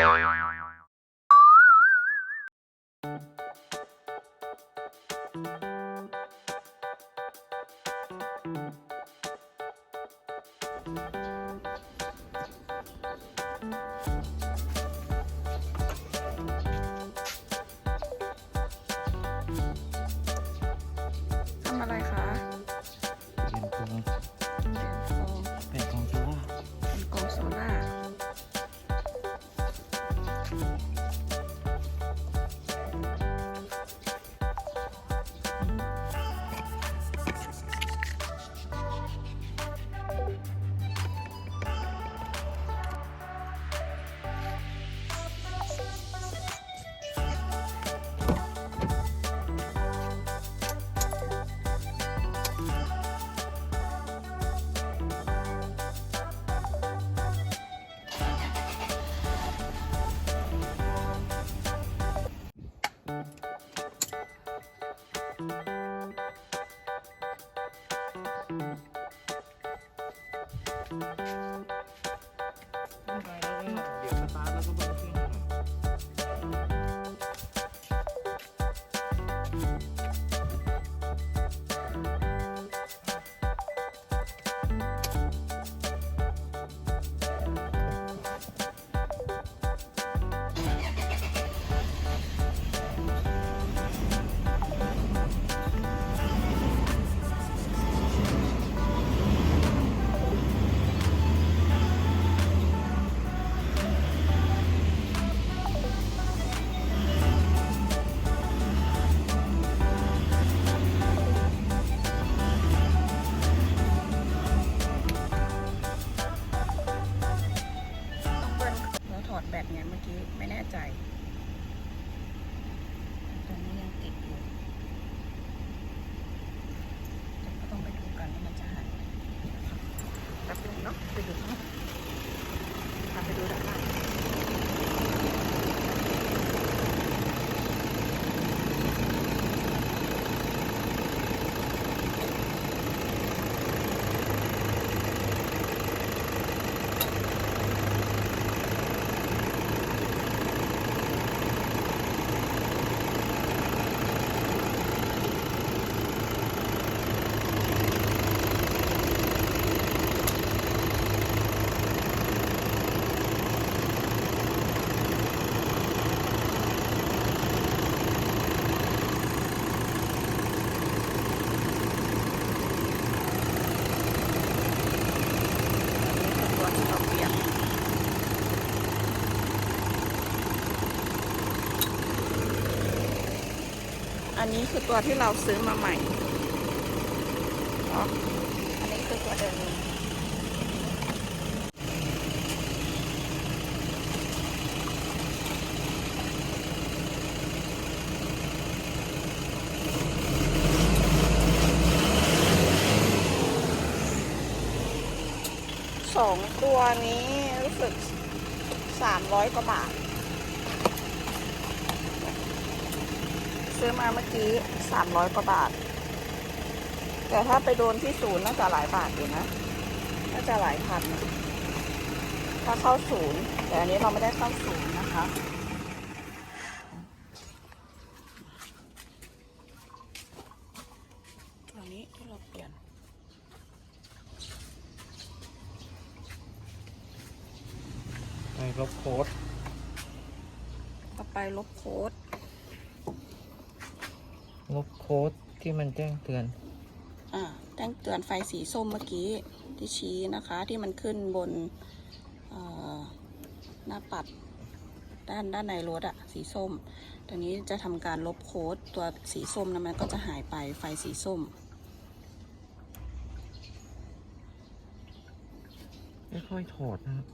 よよよ。 แป๊บนึงเนาะไปดูข้างหลังพาไปดูด้านล่างอันนี้คือตัวที่เราเปลี่ยน อั นนี้คือตัวที่เราซื้อมาใหม่เนาะอันนี้คือตัวเดิมสองตัวนี้รู้สึกสามร้อยกว่าบาท ซื้อมาเมื่อกี้สามร้อยกว่าบาท แต่ถ้าไปโดนที่ศูนย์น่าจะหลายบาทอยู่นะ น่าจะหลายพันนะถ้าเข้าศูนย์ แต่อันนี้เราไม่ได้เข้าศูนย์นะคะตัวนี้ที่เราเปลี่ยนไปลบโค้ดต่อไปลบโค้ด ลบโค้ดที่มันแจ้งเตือน อ่าแจ้งเตือนไฟสีส้มเมื่อกี้ที่ชี้นะคะที่มันขึ้นบนเอ่อหน้าปัดด้านด้านในรถอะสีส้มตอนนี้จะทำการลบโค้ดตัวสีส้มนะมันก็จะหายไปไฟสีส้มไม่ค่อยถอดนะครับ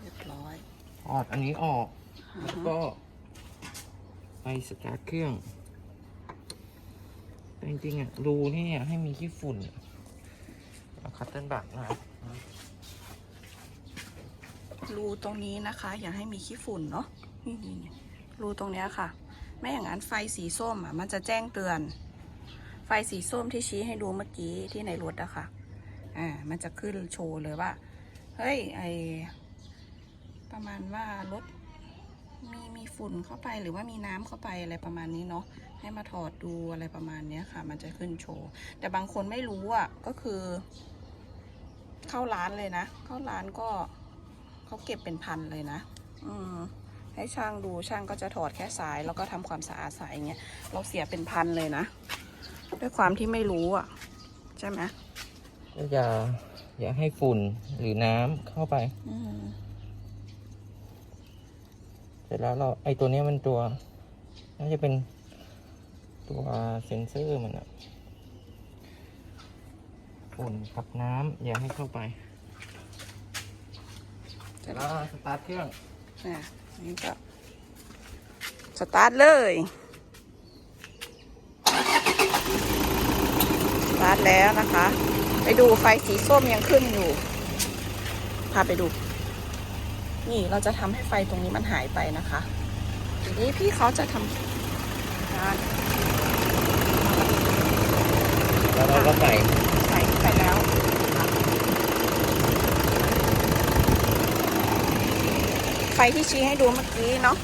เรียบร้อยถอดอันนี้ออกอ่าแล้วฮะก็ไปสตาร์ทเครื่องแต่จริงๆอะรูนี่อยากให้มีขี้ฝุ่นเอาคัตเติ้ลบักนะครับรูตรงนี้นะคะ อย่าให้มีขี้ฝุ่นเนาะนี่นี่นี่รูตรงเนี้ยค่ะ ไม่อย่างนั้นไฟสีส้มอะมันจะแจ้งเตือน ไฟสีส้มที่ชี้ให้ดูเมื่อกี้ที่ในรถอะค่ะ อ่า มันจะขึ้นโชว์เลยว่า เฮ้ย ไอประมาณว่ารถมีมีฝุ่นเข้าไปหรือว่ามีน้ำเข้าไปอะไรประมาณนี้เนาะ ให้มาถอดดูอะไรประมาณเนี้ยค่ะ มันจะขึ้นโชว์ แต่บางคนไม่รู้อะ ก็คือ เข้าร้านเลยนะ เข้าร้านก็เขาเก็บเป็นพันเลยนะ อืมให้ช่างดูช่างก็จะถอดแค่สาย แล้วก็ทำความสะอาดสายอย่างเงี้ย เราเสียเป็นพันเลยนะ ด้วยความที่ไม่รู้อะ ใช่ไหม ก็อย่าอย่าให้ฝุ่นหรือน้ำเข้าไปอืมเสร็จแล้วเราไอตัวเนี้ยมันตัวน่าจะเป็นตัวเซ็นเซอร์มันอะฝุ่นกับน้ำอย่าให้เข้าไป เสร็จแล้วสตาร์ทเครื่อง อะนี่ก็สตาร์ทเลย สตาร์ทแล้วนะคะ ไปดูไฟสีส้มยังขึ้นอยู่ พาไปดู นี่เราจะทำให้ไฟตรงนี้มันหายไปนะคะ ทีนี้พี่เขาจะทำการแล้วเราก็ใส่ใส่ไปแล้วไฟที่ชี้ให้ดูเมื่อกี้เนาะ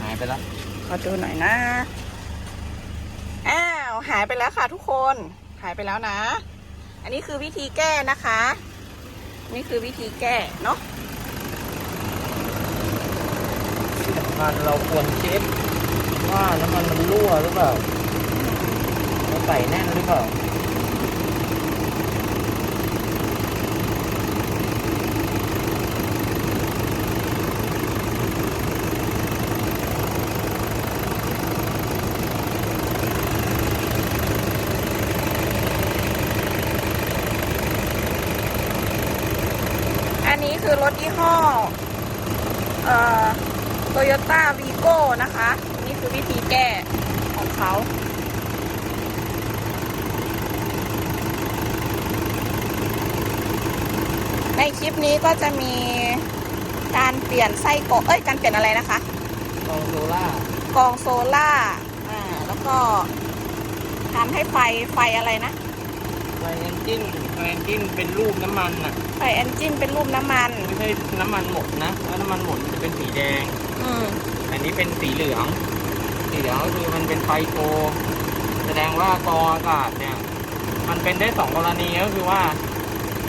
หายไปแล้วขอดูหน่อยนะ อ้าว หายไปแล้วค่ะทุกคนหายไปแล้วนะ อันนี้คือวิธีแก้นะคะ นี่คือวิธีแก้เนาะที่สำคัญเราควรเช็คว่าน้ำมันมันรั่วหรือเปล่าเราใส่แน่นหรือเปล่า นนี้คือรถยี่ห้อเอ่อโตโยต้าวีโก้นะคะ นี่คือวิธีแก้ของเขาในคลิปนี้ก็จะมีการเปลี่ยนไส้กรอกเอ้ย การเปลี่ยนอะไรนะคะ กองโซล่ากองโซล่า อ่า แล้วก็ทำให้ไฟ ไฟอะไรนะ ไฟเอนจินไฟเอนจินเป็นรูปน้ำมันอะ ไฟเอนจินเป็นรูปน้ำมัน ไม่ใช่น้ำมันหมดนะเพราะน้ำมันหมดมันจะเป็นสีแดง อืม อันนี้เป็นสีเหลือง สีเหลืองก็คือมันเป็นไฟโชว์แสดงว่ากรองอากาศเนี่ย มันเป็นได้สองกรณีก็คือว่า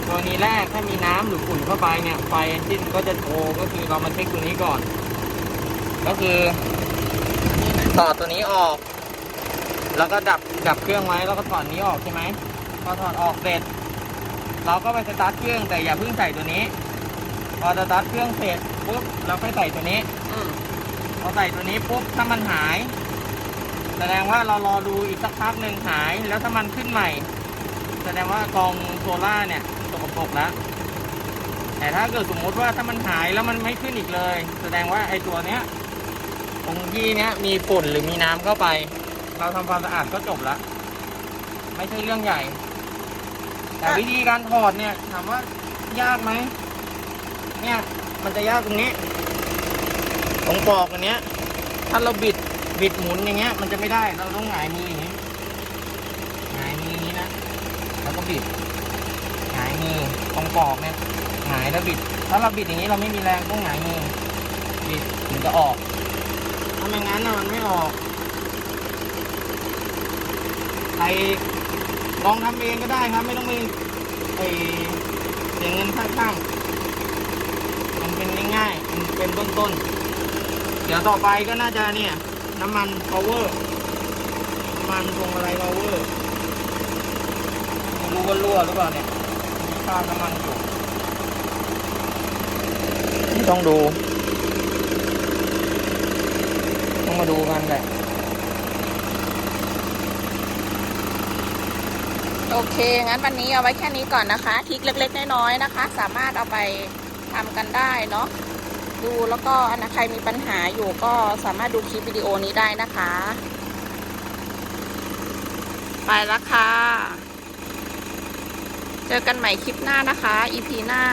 กรณีแรกถ้ามีน้ำหรือฝุ่นเข้าไปเนี่ยไฟเอนจินก็จะโชว์ก็คือเรามาเช็คตัวนี้ก่อน ก็คือต่อตัวนี้ออก แล้วก็ดับดับเครื่องไว้แล้วก็ถอดนี้ออกใช่ไหม พอถอดออกเสร็จ เราก็ไปสตาร์ทเครื่องแต่อย่าเพิ่งใส่ตัวนี้ พอสตาร์ทเครื่องเสร็จปุ๊บเราค่อยใส่ตัวนี้อืมพอใส่ตัวนี้ปุ๊บถ้ามันหาย แสดงว่าเรารอดูอีกสักพักหนึ่งหายแล้วถ้ามันขึ้นใหม่ แสดงว่ากองโซล่าเนี่ยสกปรกแล้วแต่ถ้าเกิดสมมุติว่าถ้ามันหายแล้วมันไม่ขึ้นอีกเลย แสดงว่าไอ้ตัวเนี้ยตรงที่เนี้ยมีฝุ่นหรือมีน้ำเข้าไป เราทำความสะอาดก็จบละไม่ใช่เรื่องใหญ่ แต่วิธีการถอดเนี่ยถามว่ายากไหมเนี่ยมันจะยากตรงนี้ตรงปลอกอันเนี้ย ถ้าเราบิดบิดหมุนอย่างเงี้ย มันจะไม่ได้เราต้องหงายมืออย่างนี้หงายมือนี้นะแล้วก็บิดหงายมือตรงปลอกเนี่ยหงายแล้วบิด ถ้าเราบิดอย่างนี้เราไม่มีแรงต้องหงายมือบิดถึงจะออกถ้าไม่งั้นนะมันไม่ออกใคร ลองทำเองก็ได้ครับ ไม่ต้องไปไอเสียเงินค่าช่างมันเป็นง่ายๆมันเป็นต้นๆ เดี๋ยวต่อไปก็น่าจะเนี่ย น้ำมัน power น้ำมันพวงอะไร power ไม่รู้ว่ารั่วหรือเปล่าเนี่ยคราน้ำมันอยู่ต้องดู ต้องมาดูกันแหละ โอเค งั้นวันนี้เอาไว้แค่นี้ก่อนนะคะทิกเล็กๆน้อยๆนะคะ สามารถเอาไปทำกันได้เนาะดูแล้วก็อันะใครมีปัญหาอยู่ก็สามารถดูคลิปวิดีโอนี้ได้นะคะ ไปแล้วค่ะ เจอกันใหม่คลิปหน้านะคะ EP หน้า